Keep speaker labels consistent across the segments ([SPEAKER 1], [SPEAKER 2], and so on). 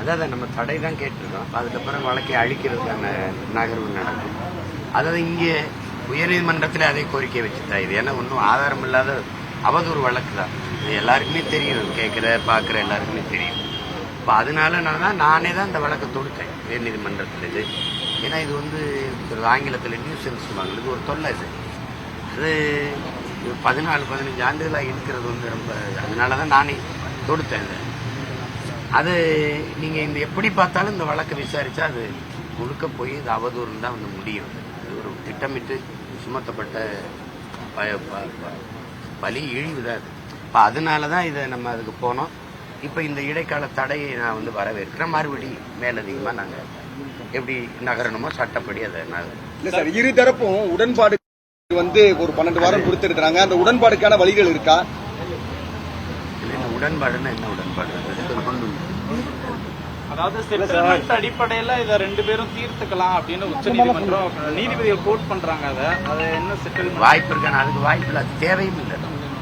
[SPEAKER 1] அதாவது நம்ம தடை தான் கேட்டிருக்கோம். அதுக்கப்புறம் வழக்கை அழிக்கிறதுக்கான நகர்வு நடக்கும். அதாவது இங்கே உயர்நீதிமன்றத்தில் அதே கோரிக்கை வச்சுதான் இது. ஏன்னா ஒன்றும் ஆதாரம் இல்லாத அவதூறு வழக்கு தான். இது எல்லாருக்குமே தெரியும். கேட்குற பார்க்குற எல்லாருக்குமே தெரியும். இப்போ அதனால நான் தான் நானே தான் இந்த வழக்கை தொடுத்தேன். உயர்நீதிமன்றத்தில் இது. ஏன்னா இது வந்து ஒரு ஆங்கிலத்தில் நியூசன்ஸ் சொல்லுவாங்க. இது ஒரு தொல்லை இது. அது பதினாலு பதினஞ்சு ஆண்டுகளாக இருக்கிறது வந்து ரொம்ப அதனால தான் நானே தொடுத்தேன் இதை அது நீங்கள் இந்த எப்படி பார்த்தாலும் இந்த வழக்கை விசாரிச்சா அது முழுக்க போய் இது அவதூறுன்னு தான் வந்து முடியும். அது ஒரு திட்டமிட்டு சுமத்தப்பட்ட பலி இழிவு தான் அது. இப்போ அதனால தான் இதை நம்ம அதுக்கு போனோம். இப்போ இந்த இடைக்கால தடையை நான் வந்து வரவேற்கிறேன். மறுபடி மேலதிகமாக நாங்கள் எப்படி நகரணுமோ சட்டப்படி அதை நான்
[SPEAKER 2] சார் இரு தரப்பும் உடன்பாடு வந்து ஒரு பன்னெண்டு வாரம் கொடுத்திருக்காங்க அந்த உடன்பாடுக்கான வழிகள் இருக்கா?
[SPEAKER 1] உடன்பாடுன்னா என்ன உடன்பாடு?
[SPEAKER 3] அதாவது செட்டில்மெண்ட் அடிப்படையில இத ரெண்டு பேரும் தீர்த்துக்கலாம் அப்படின்னு உச்சநீதிமன்றம் நீதிபதிகள் கோட் பண்றாங்க அதை. அது என்ன செட்டில்மெண்ட்
[SPEAKER 1] வாய்ப்பு இருக்கான அதுக்கு வாய்ப்பு இல்லை. தேவையும் இல்லை.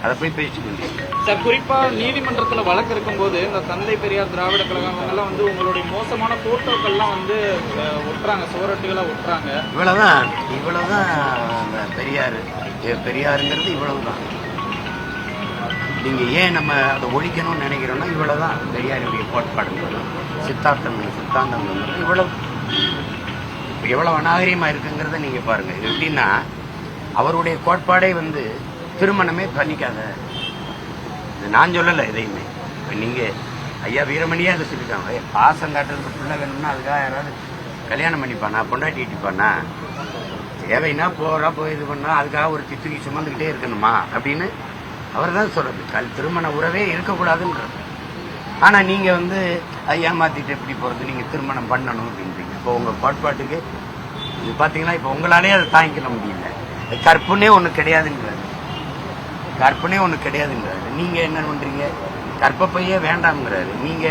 [SPEAKER 1] அதை போய் பேசிக்க
[SPEAKER 3] சார் குறிப்பா நீதிமன்றத்துல வழக்கு இருக்கும்போது இந்த தந்தை பெரியார் திராவிட கழகம் அவங்கெல்லாம் வந்து உங்களுடைய மோசமான போட்டோக்கள்லாம் வந்து ஒட்டுறாங்க. சுவரொட்டிகளா ஒட்டுறாங்க.
[SPEAKER 1] இவ்வளவுதான். இவ்வளவுதான் பெரியார். பெரியாருங்கிறது இவ்வளவுதான். நீங்கள் ஏன் நம்ம அதை ஒழிக்கணும்னு நினைக்கிறோன்னா இவ்வளோ தான் பெரியாருடைய கோட்பாடுங்கிறது சித்தாந்தங்கள் சித்தாந்தங்கள் இவ்வளவு. எவ்வளோ அநாகரியமாக இருக்குங்கிறத நீங்கள் பாருங்கள் இது எப்படின்னா அவருடைய கோட்பாடே வந்து திருமணமே பண்ணிக்காத. இது நான் சொல்லலை எதையுமே. இப்போ நீங்கள் ஐயா வீரமணியே அதை சொல்லிட்டாங்க. ஏய், பாசம் காட்டுறது பிள்ளை வேணும்னா அதுக்காக யாராவது கல்யாணம் பண்ணிப்பானா? பொண்டாட்டி இட்டிப்பானா? தேவைன்னா போகிறா போய் இது பண்ணா அதுக்காக ஒரு சித்துக்கு சுமந்துக்கிட்டே இருக்கணுமா? அப்படின்னு அவர் தான் சொல்றது. கல் திருமண உறவே இருக்கக்கூடாதுன்றது ஆனா நீங்க வந்து அதை ஏமாத்திட்டு எப்படி போறது? நீங்க திருமணம் பண்ணணும் அப்படின்றீங்க. இப்போ உங்க கோட்பாட்டுக்கு இது பாத்தீங்கன்னா இப்போ உங்களாலே அதை தாங்கிக்க முடியல. கற்புனே ஒன்று கிடையாதுங்கிறது. கற்பனே ஒன்று கிடையாதுங்கிறாரு நீங்க என்ன பண்றீங்க? கற்பப்பையே வேண்டாம்ங்கிறாரு. நீங்க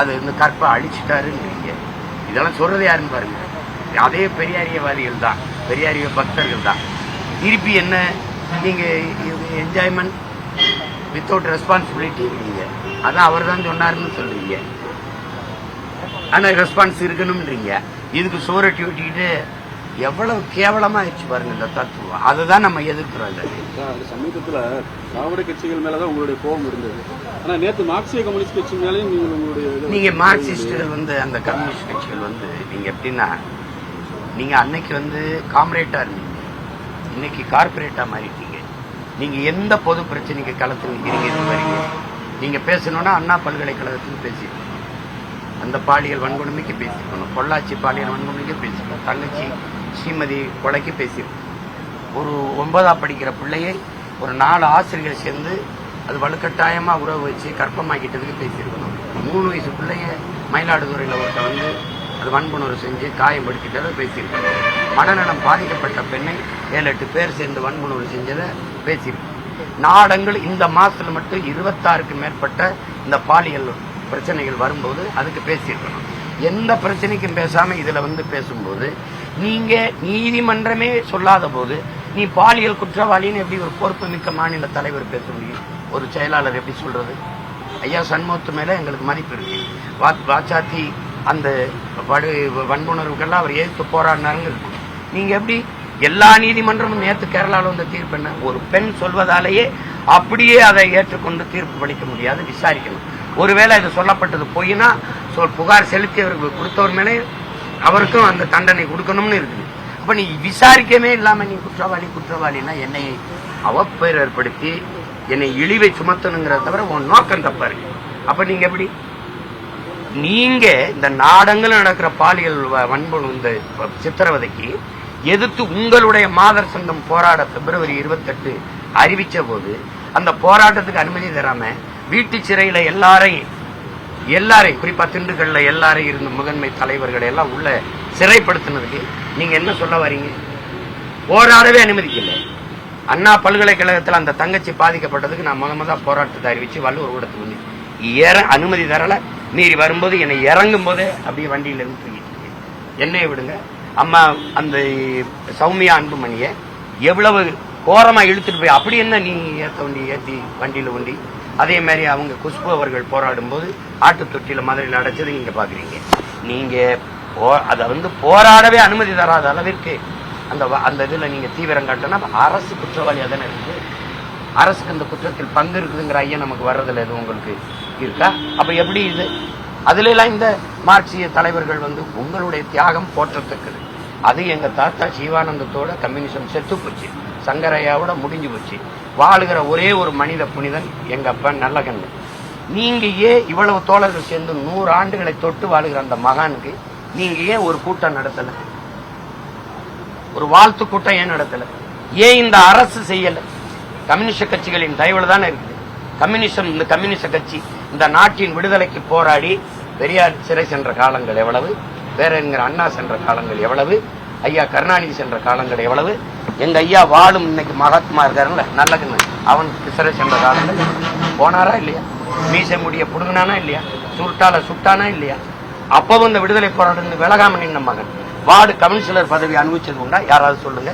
[SPEAKER 1] அது இந்த கற்பை அழிச்சிட்டாருன்றீங்க இதெல்லாம் சொல்றது யாருன்னு பாருங்க. அதே பெரியாரியவாதிகள் தான். பெரியாரிய பக்தர்கள் தான். திருப்பி என்ன? நீங்க என்ஜாய்மெண்ட் வித்தவுட் ரெஸ்பான்சிபிலிட்டி இருக்கீங்க. அதான் அவர் தான் சொன்னாருன்னு சொல்றீங்க. ஆனா ரெஸ்பான்ஸ் இருக்கணும்ன்றீங்க. இதுக்கு சோரட்டி ஒட்டிக்கிட்டு எவ்வளவு கேவலமா ஆயிடுச்சு பாருங்க இந்த தத்துவம். அதை தான் நம்ம எதிர்க்கிறோம்
[SPEAKER 4] சமீபத்துல திராவிட கட்சிகள் மேலதான் உங்களுடைய கோபம் இருந்தது. ஆனா நேத்து மார்க்சிய கம்யூனிஸ்ட் கட்சி மேலேயும் நீங்கள் உங்களுடைய
[SPEAKER 1] நீங்க மார்க்சிஸ்டுகள் வந்து அந்த கம்யூனிஸ்ட் கட்சிகள் வந்து நீங்க எப்படின்னா நீங்க அன்னைக்கு வந்து காம்ரேட்டா இருந்தீங்க. இன்னைக்கு கார்பரேட்டா மாறிட்டீங்க. நீங்க எந்த பொது பிரச்சனைக்கு களத்தில் நிக்கிறீங்க இது வரீங்க? நீங்க பேசணும்னா அண்ணா பல்கலைக்கழகத்தில் பேசிருக்கணும் அந்த பாலியல் வன்கொடுமைக்கு பேசியிருக்கணும் பொள்ளாச்சி பாலியல் வன்கொடுமைக்கு பேசிக்கணும் தங்கச்சி ஸ்ரீமதி கொலைக்கு பேசியிருக்கணும் ஒரு ஒன்பதா படிக்கிற பிள்ளையை ஒரு நாலு ஆசிரியர்கள் சேர்ந்து அது வலுக்கட்டாயமா உறவு வச்சு கற்பமாக்கிட்டதுக்கு பேசியிருக்கணும் மூணு வயசு பிள்ளைய மயிலாடுதுறையில் ஒருத்த வந்து அது வன்புணர்வு செஞ்சு காயப்படுத்திட்டதை பேசியிருக்கணும் மனநலம் பாதிக்கப்பட்ட பெண்ணை ஏழு எட்டு பேர் சேர்ந்து வன்புணர்வு செஞ்சதை பேசியிருக்கணும் நாடங்கள் இந்த மாசத்துல மட்டும் இருபத்தாறுக்கு மேற்பட்ட இந்த பாலியல் பிரச்சனைகள் வரும்போது அதுக்கு பேசியிருக்கணும். எந்த பிரச்சனைக்கும் பேசாம இதுல வந்து பேசும்போது நீங்க நீதிமன்றமே சொல்லாத போது நீ பாலியல் குற்றவாளின்னு எப்படி ஒரு பொறுப்பு மிக்க மாநில தலைவர் பேச முடியும்? ஒரு செயலாளர் எப்படி சொல்றது? ஐயா சண்முகத்து மேல எங்களுக்கு மதிப்பு இருக்கு. வாச்சாத்தி அந்த படு வன்புணர்வுக்கெல்லாம் அவர் எதிர்த்து போராடினாருங்க இருக்கும் நீங்க எப்படி எல்லா நீதிமன்றமும் நேற்று கேரளாவில் வந்து தீர்ப்பு என்ன? ஒரு பெண் சொல்வதாலேயே அப்படியே அதை ஏற்றுக்கொண்டு தீர்ப்பு படிக்க முடியாது விசாரிக்கணும். ஒருவேளை இது சொல்லப்பட்டது பொய்னா சொல் புகார் செலுத்தியவருக்கு கொடுத்தவர் மேலே அவருக்கும் அந்த தண்டனை கொடுக்கணும்னு இருக்குது. அப்ப நீ விசாரிக்கவே இல்லாமல் நீ குற்றவாளி குற்றவாளின்னா என்னை அவப்பெயர் ஏற்படுத்தி என்னை இழிவை சுமத்தணுங்கிறத தவிர உன் நோக்கம் தப்பா இருக்கு அப்ப நீங்க எப்படி? நீங்க இந்த நாடங்கள் நடக்கிற பாலியல் வன்பு இந்த சித்திரவதைக்கு எதிர்த்து உங்களுடைய மாதர் சங்கம் போராட பிப்ரவரி இருபத்தெட்டு அறிவிச்ச போது அந்த போராட்டத்துக்கு அனுமதி தராம வீட்டு சிறையில எல்லாரையும் எல்லாரையும் குறிப்பா திண்டுக்கல்ல எல்லாரையும் இருந்த முதன்மை தலைவர்களை எல்லாம் உள்ள சிறைப்படுத்தினதுக்கு நீங்க என்ன சொல்ல வரீங்க? போராடவே அனுமதிக்கல. அண்ணா பல்கலைக்கழகத்தில் அந்த தங்கச்சி பாதிக்கப்பட்டதுக்கு நான் முத முத போராட்டத்தை அறிவிச்சு வள்ளுவர் கூடத்துக்கு வந்து ஏற அனுமதி தரல. மீறி வரும்போது என்னை இறங்கும் போதே அப்படியே வண்டியில இருந்து தூக்கிட்டு இருக்கேன். என்னைய விடுங்க. அம்மா அந்த சௌமியா அன்புமணியை எவ்வளவு கோரமாக இழுத்துட்டு போய் அப்படி என்ன நீ ஏற்ற வண்டி ஏற்றி வண்டியில் வண்டி அதே மாதிரி அவங்க குஷ்பு அவர்கள் போராடும் போது ஆட்டு தொட்டியில் மதுரையில் அடைச்சது நீங்கள் பார்க்குறீங்க நீங்கள் போ- அதை வந்து போராடவே அனுமதி தராத அளவிற்கு அந்த வ- அந்த இதில் நீங்கள் தீவிரம் காட்டினா அரசு குற்றவாளியாக தானே இருக்குது அரசுக்கு அந்த குற்றத்தில் பங்கு இருக்குதுங்கிற ஐயா நமக்கு வர்றதில்ல எதுவும் உங்களுக்கு இருக்கா? அப்போ எப்படி இது? அதுல எல்லாம் இந்த மார்க்சிய தலைவர்கள் வந்து உங்களுடைய தியாகம் போற்றத்தக்கது. அது எங்க தாத்தா சிவானந்தத்தோட கம்யூனிசம் செத்து போச்சு. சங்கரையாவோட முடிஞ்சு போச்சு. வாழுகிற ஒரே ஒரு மனித புனிதன் எங்க அப்பன் நல்லகண்ணு நீங்க ஏன் இவ்வளவு தோழர்கள் சேர்ந்து நூறு ஆண்டுகளை தொட்டு வாழுகிற அந்த மகானுக்கு நீங்க ஏன் ஒரு கூட்டம் நடத்தல? ஒரு வாழ்த்து கூட்டம் ஏன் நடத்தல? ஏன் இந்த அரசு செய்யல? கம்யூனிஸ்ட் கட்சிகளின் தயவுல தானே இருக்குது. கம்யூனிசம் இந்த கம்யூனிஸ்ட் கட்சி இந்த நாட்டின் விடுதலைக்கு போராடி பெரியார் சிறை சென்ற காலங்கள் எவ்வளவு? பேரறிஞர் அண்ணா சென்ற காலங்கள் எவ்வளவு? ஐயா கருணாநிதி சென்ற காலங்கள் எவ்வளவு? எங்க ஐயா வாழும் இன்னைக்கு மகாத்மா இருக்காருல்ல நல்ல அவனுக்கு சிறை சென்ற காலங்கள். போனாரா இல்லையா? மீசை முடிய புடுங்கினானா இல்லையா? சுருட்டால சுட்டானா இல்லையா? அப்பவும் இந்த விடுதலை போராட்டம் விலகாம நின்ன மகன். வார்டு கவுன்சிலர் பதவி அனுபவிச்சது உண்டா? யாராவது சொல்லுங்க.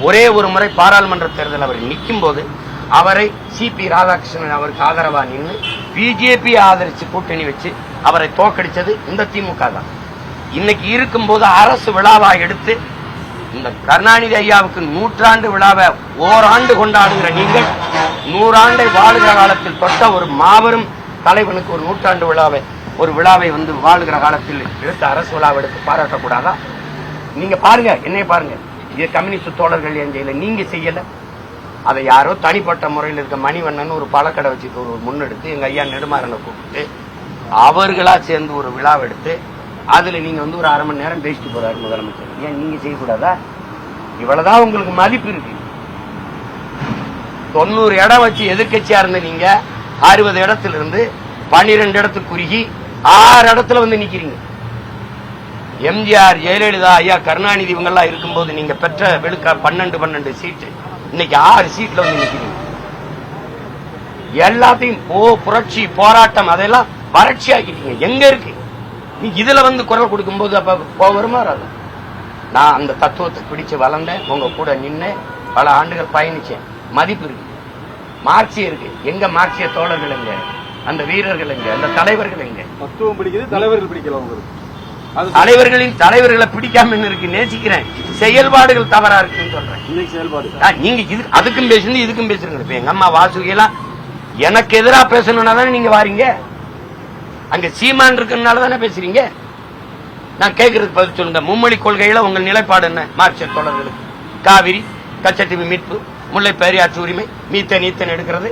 [SPEAKER 1] ஒரே ஒரு முறை பாராளுமன்ற தேர்தல் அவர் நிற்கும் போது அவரை சிபி ராதாகிருஷ்ணன் அவருக்கு ஆதரவா நின்று பிஜேபி ஆதரிச்சு கூட்டணி வச்சு அவரை தோக்கடிச்சது இந்த திமுக தான். இன்னைக்கு இருக்கும்போது அரசு விழாவா எடுத்து இந்த கருணாநிதி ஐயாவுக்கு நூற்றாண்டு விழாவை ஓராண்டு கொண்டாடுகிற நீங்கள் நூறாண்டை வாழுகிற காலத்தில் தொட்ட ஒரு மாபெரும் தலைவனுக்கு ஒரு நூற்றாண்டு விழாவை ஒரு விழாவை வந்து வாழுகிற காலத்தில் எடுத்து அரசு விழாவை எடுத்து பாராட்டக்கூடாதா? நீங்க பாருங்க என்னைய பாருங்க. இது கம்யூனிஸ்ட் தோழர்கள் என் செய்யல நீங்க செய்யல. அதை யாரோ தனிப்பட்ட முறையில் இருக்க மணிவண்ணன் ஒரு பழக்கடை வச்சுட்டு ஒரு முன்னெடுத்து எங்க ஐயா நெடுமாறனை கூப்பிட்டு அவர்களா சேர்ந்து ஒரு விழாவை எடுத்து அதுல நீங்க வந்து ஒரு அரை மணி நேரம் பேசிட்டு போறாரு முதலமைச்சர். ஏன் நீங்க செய்யக்கூடாதா? இவ்வளவுதான் உங்களுக்கு மதிப்பு இருக்கு. தொண்ணூறு இடம் வச்சு எதிர்க்கட்சியா இருந்த நீங்க அறுபது இடத்துல இருந்து பன்னிரெண்டு இடத்துக்கு குறுகி ஆறு இடத்துல வந்து நிக்கிறீங்க. எம்ஜிஆர் ஜெயலலிதா ஐயா கருணாநிதி இவங்க எல்லாம் இருக்கும்போது நீங்க பெற்ற விழுக்க பன்னெண்டு பன்னெண்டு சீட்டு. இன்னைக்கு ஆறு சீட்ல வந்து நிக்கிறீங்க. எல்லாத்தையும் போ புரட்சி போராட்டம் அதெல்லாம் வறட்சி ஆக்கிட்டீங்க எங்க இருக்கு? நீ இதுல வந்து குரல் கொடுக்கும்போது அப்ப கோவம் வருமா வராதா? நான் அந்த தத்துவத்தை பிடிச்சு வளர்ந்தேன். உங்க கூட நின்னேன். பல ஆண்டுகள் பயணிச்சேன். மதிப்பு இருக்கு. மார்க்சியம் இருக்கு. எங்க மார்க்சிய தோழர்கள் எங்க? அந்த வீரர்கள் எங்க? அந்த தலைவர்கள் எங்க?
[SPEAKER 4] தத்துவம் பிடிக்குது தலைவர்கள் பிடிக்கல உங்களுக்கு. அது
[SPEAKER 1] தலைவர்களின் தலைவர்களை பிடிக்காம இருக்கு. நேசிக்கிறேன். செயல்பாடுகள் தவறா இருக்குன்னு சொல்றேன்.
[SPEAKER 4] செயல்பாடு.
[SPEAKER 1] நீங்க இது அதுக்கும் பேசுங்க இதுக்கும் பேசுறீங்க இப்ப எங்க அம்மா வாசுகியெல்லாம் எனக்கு எதிரா பேசணும்னா தானே நீங்க வாரீங்க? அங்க சீமான் இருக்குனால தானே பேசுறீங்க? நான் கேட்கறதுக்கு பதில் சொல்லுங்க. மும்மொழி கொள்கையில உங்கள் நிலைப்பாடு என்ன? மார்க்சிய தோழர்களுக்கு காவிரி கச்சத்தீவு மீட்பு முல்லை பெரியாற்று உரிமை மீத்தன் நீத்தன் எடுக்கிறது.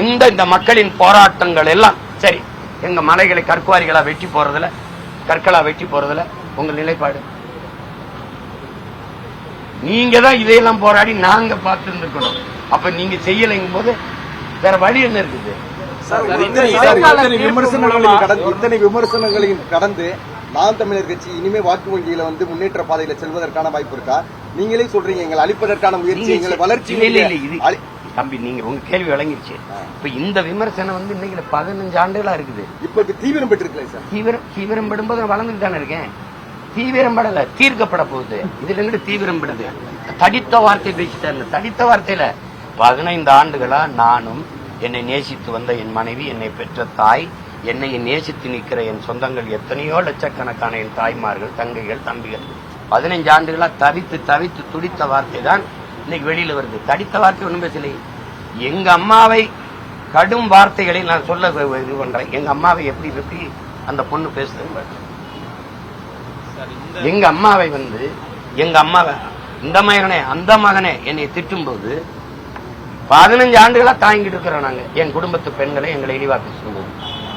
[SPEAKER 1] எங்க இந்த மக்களின் போராட்டங்கள் எல்லாம் சரி எங்க மலைகளை கற்குவாரிகளா வெட்டி போறதுல கற்களா வெட்டி போறதுல உங்கள் நிலைப்பாடு? நீங்க தான் இதையெல்லாம் போராடி நாங்க பார்த்து இருந்திருக்கணும் அப்ப நீங்க செய்யலைங்கும் போது வேற வழி என்ன இருக்குது?
[SPEAKER 2] இத்தனை விமர்சனங்களையும் கடந்து நாம் தமிழர் கட்சி இனிமே வாக்கு வங்கியில வந்து முன்னேற்ற பாதையில செல்வதற்கான வாய்ப்பு இருக்கா? நீங்களே சொல்றீங்க எங்களை அழிப்பதற்கான முயற்சி எங்களை வளர்ச்சி
[SPEAKER 1] தம்பி நீங்க உங்க கேள்வி விளங்கிருச்சு. இப்ப இந்த விமர்சனம் வந்து இன்னைக்கு பதினஞ்சு ஆண்டுகளா இருக்குது.
[SPEAKER 2] இப்ப தீவிரம் பெற்றிருக்கல சார்.
[SPEAKER 1] தீவிரம் தீவிரம் படும்போது வளர்ந்துட்டு தானே இருக்கேன். தீவிரம் படல தீர்க்கப்பட போகுது. இதுல இருந்து தீவிரம் படுது தடித்த வார்த்தை பேசிட்டாரு தடித்த வார்த்தையில பதினைந்து ஆண்டுகளா நானும் என்னை நேசித்து வந்த என் மனைவி என்னை பெற்ற தாய் என்னை நேசித்து நிற்கிற என் சொந்தங்கள் எத்தனையோ லட்சக்கணக்கான என் தாய்மார்கள் தங்கைகள் தம்பிகள். பதினைஞ்சு ஆண்டுகளா தவித்து தவித்து துடித்த வார்த்தை தான் இன்னைக்கு வெளியில வருது. தடித்த வார்த்தை ஒண்ணும் பேசலை எங்க அம்மாவை கடும் வார்த்தைகளை நான் சொல்ல இது பண்றேன். எங்க அம்மாவை எப்படி எப்படி அந்த பொண்ணு பேசுதுன்னு எங்க அம்மாவை வந்து எங்க அம்மாவை இந்த மகனே அந்த மகனே என்னை திட்டும்போது பதினஞ்சு ஆண்டுகளா தாங்கிட்டு இருக்கிறோம் நாங்க. என் குடும்பத்து பெண்களை எங்களை இழிவா சொல்லும்போது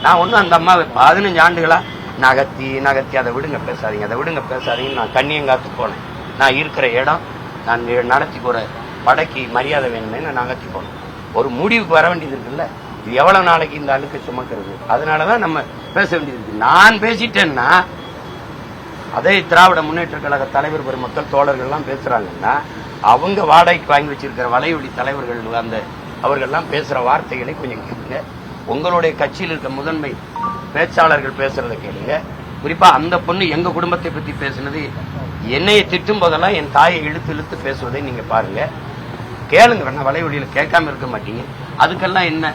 [SPEAKER 1] நான் ஒன்றும் அந்த அம்மாவை பதினஞ்சு ஆண்டுகளா நகர்த்தி நகர்த்தி அதை விடுங்க பேசாதீங்க அதை விடுங்க பேசாதீங்க நான் கண்ணியங்காத்து போனேன். நான் இருக்கிற இடம் நான் நடத்தி போற படைக்கு மரியாதை வேணுமே நான் நகர்த்தி போனேன். ஒரு முடிவுக்கு வர வேண்டியது இருக்குல்ல? இது எவ்வளவு நாளைக்கு இந்த அழுக்கு சுமக்கிறது? அதனாலதான் நம்ம பேச வேண்டியது இருக்கு. நான் பேசிட்டேன்னா அதே திராவிட முன்னேற்ற கழக தலைவர் பெருமக்கள் தோழர்கள்லாம் பேசுறாங்கன்னா அவங்க வாடகைக்கு வாங்கி வச்சிருக்கிற வலையொலி தலைவர்கள் அந்த அவர்கள்லாம் பேசுகிற வார்த்தைகளை கொஞ்சம் கேளுங்க. உங்களுடைய கட்சியில் இருக்க முதன்மை பேச்சாளர்கள் பேசுறதை கேளுங்க. குறிப்பாக அந்த பொண்ணு எங்க குடும்பத்தை பற்றி பேசுனது என்னையை திட்டும் போதெல்லாம் என் தாயை இழுத்து இழுத்து பேசுவதை நீங்க பாருங்க. கேளுங்க வேணா வலைவழியில கேட்காம இருக்க மாட்டீங்க. அதுக்கெல்லாம் என்ன?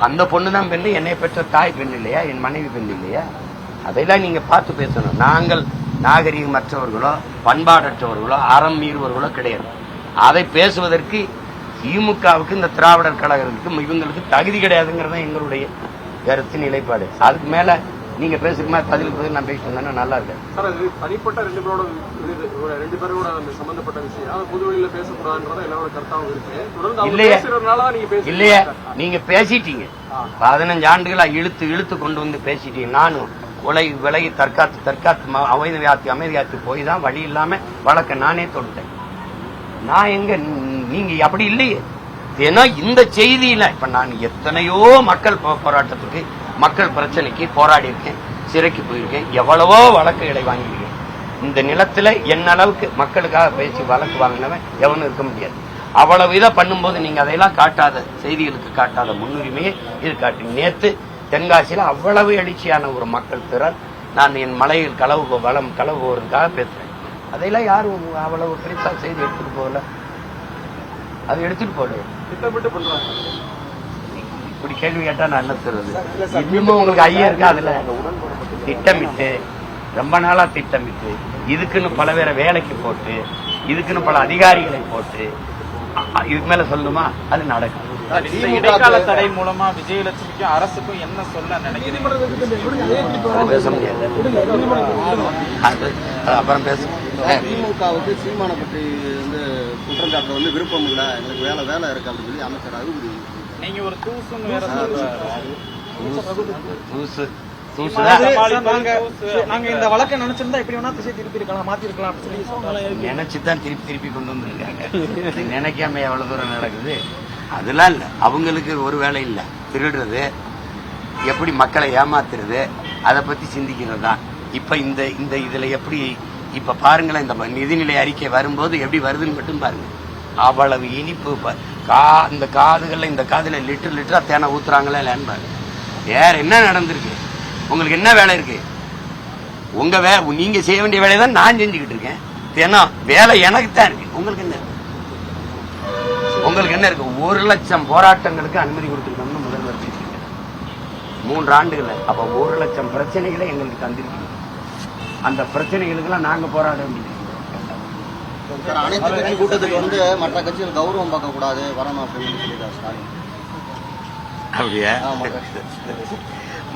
[SPEAKER 1] அந்த பொண்ணு தான் பெண்ணு என்னை பெற்ற தாய் பெண் இல்லையா? என் மனைவி பெண் இல்லையா? அதையெல்லாம் நீங்க பார்த்து பேசணும். நாங்கள் நாகரிகமற்றவர்களோ பண்பாடற்றவர்களோ அறம் மீறுவர்களோ கிடையாது. அதை பேசுவதற்கு திமுகவுக்கு இந்த திராவிடர் கழகத்துக்கும் இவங்களுக்கு தகுதி கிடையாதுங்கிறது எங்களுடைய கருத்து நிலைப்பாடு. அதுக்கு மேல நீங்க பேசுற மாதிரி பதிலுக்கு பதில் நான் பேசிட்டு நல்லா இருக்கு
[SPEAKER 4] சார் அது தனிப்பட்ட ரெண்டு பேரோட ரெண்டு பேரோட சம்பந்தப்பட்ட விஷயம். அது பொது வெளியில பேசக்கூடாதுன்றத எல்லாரோட கருத்தாவும் இருக்கு. தொடர்ந்து
[SPEAKER 1] இல்லையே.
[SPEAKER 4] நீங்க
[SPEAKER 1] பேசிட்டீங்க. பதினஞ்சு ஆண்டுகளா இழுத்து இழுத்து கொண்டு வந்து பேசிட்டீங்க. நானும் உலகி விலகி தற்காத்து தற்காத்து ம- அமைதி காத்து போய் தான் வழி இல்லாம வழக்க நானே தொட்டேன். நான் எங்க நீங்க அப்படி இல்லையே. ஏன்னா இந்த செய்தியில இப்ப நான் எத்தனையோ மக்கள் போராட்டத்துக்கு மக்கள் பிரச்சனைக்கு போராடி இருக்கேன் சிறைக்கு போயிருக்கேன் எவ்வளவோ வழக்குகளை வாங்கியிருக்கேன். இந்த நிலத்துல என்ன அளவுக்கு மக்களுக்காக பேசி வழக்கு வாங்கினவன் எவனும் இருக்க முடியாது. அவ்வளவு இதை பண்ணும்போது நீங்க அதையெல்லாம் காட்டாத செய்திகளுக்கு காட்டாத முன்னுரிமையை இது காட்டு. நேற்று தென்காசியில அவ்வளவு எழுச்சியான ஒரு மக்கள் திறன். நான் என் மலையில் களவு வளம் களவு பேசுறேன். அதையெல்லாம் யாரும் அவ்வளவு பெருசா செய்தி எடுத்துட்டு போகல. அது எடுத்துட்டு போகல
[SPEAKER 4] திட்டமிட்டு பண்றாங்க.
[SPEAKER 1] இப்படி கேள்வி கேட்டா நான் என்ன சொல்றது? இன்னமும் உங்களுக்கு ஐயா இருக்கா அதுல? திட்டமிட்டு ரொம்ப நாளா திட்டமிட்டு இதுக்குன்னு பல பேரை வேலைக்கு போட்டு இதுக்குன்னு பல அதிகாரிகளை போட்டு இதுக்கு மேல சொல்லணுமா? அது நடக்கும்.
[SPEAKER 3] இடைக்கால தடை மூலமா விஜயலட்சுமிக்கும் அரசுக்கும் என்ன சொல்ல நினைக்கிறீங்க?
[SPEAKER 1] பேச முடியாது. அப்புறம் பேச.
[SPEAKER 2] திமுகவுக்கு சீமானை பற்றி வந்து குற்றம் சாட்ட வந்து விருப்பம் இல்ல. எங்களுக்கு வேலை வேலை இருக்கு அப்படின்னு சொல்லி அமைச்சர்
[SPEAKER 3] நீங்க ஒரு தூசுன்னு வேற
[SPEAKER 1] தூசு. தூசு.
[SPEAKER 3] சீமானை
[SPEAKER 1] தான்.
[SPEAKER 3] சமாளிப்பது
[SPEAKER 5] நாங்க
[SPEAKER 3] தூசு.
[SPEAKER 5] நாங்க இந்த வழக்கை நினைச்சிருந்தா எப்படி வேணா திசை திருப்பி இருக்கலாம் மாத்தி இருக்கலாம் அப்படின்னு சொல்லி சொல்றாங்க
[SPEAKER 1] நினைச்சுதான் திருப்பி திருப்பி கொண்டு வந்திருக்காங்க. அது நினைக்காம எவ்வளவு தூரம் நடக்குது? அதெல்லாம் இல்ல. அவங்களுக்கு ஒரு வேலை இல்ல. திருடுறது எப்படி மக்களை ஏமாத்துறது அதை பத்தி சிந்திக்கிறது தான் இப்ப இந்த இந்த இதுல எப்படி இப்ப பாருங்களேன் இந்த நிதிநிலை அறிக்கை வரும்போது எப்படி வருதுன்னு மட்டும் பாருங்க. அவ்வளவு இனிப்பு ப- கா இந்த காதுகள்ல இந்த காதுல லிட்டர் லிட்டரா தேனை ஊத்துறாங்களா இல்லையான்னு பாருங்க. வேற என்ன நடந்திருக்கு? உங்களுக்கு என்ன வேலை இருக்கு? உங்க வே நீங்க செய்ய வேண்டிய வேலையை தான் நான் செஞ்சுக்கிட்டு இருக்கேன். ஏன்னா வேலை எனக்கு தான் இருக்கு. உங்களுக்கு என்ன உங்களுக்கு என்ன இருக்கு? ஒரு லட்சம் போராட்டங்களுக்கு அனுமதி கொடுத்துருக்கோம்னு முதல்வர் பேசியிருக்காரு. மூன்று ஆண்டுகள் அப்ப ஒரு லட்சம் பிரச்சனைகளை எங்களுக்கு தந்திருக்கீங்க. அந்த பிரச்சனைகளுக்கெல்லாம் நாங்க போராட வேண்டியது
[SPEAKER 2] அனைத்து கட்சி கூட்டத்துக்கு வந்து மற்ற கட்சிகள் கௌரவம் பார்க்க கூடாது வரணும் அப்படின்னு சொல்லிட்டார் ஸ்டாலின்.
[SPEAKER 1] அப்படியா.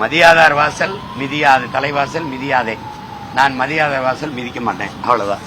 [SPEAKER 1] மதியாதார் வாசல் மிதியாது தலைவாசல் மிதியாதே. நான் மதியாதார் வாசல் மிதிக்க மாட்டேன். அவ்வளவுதான்.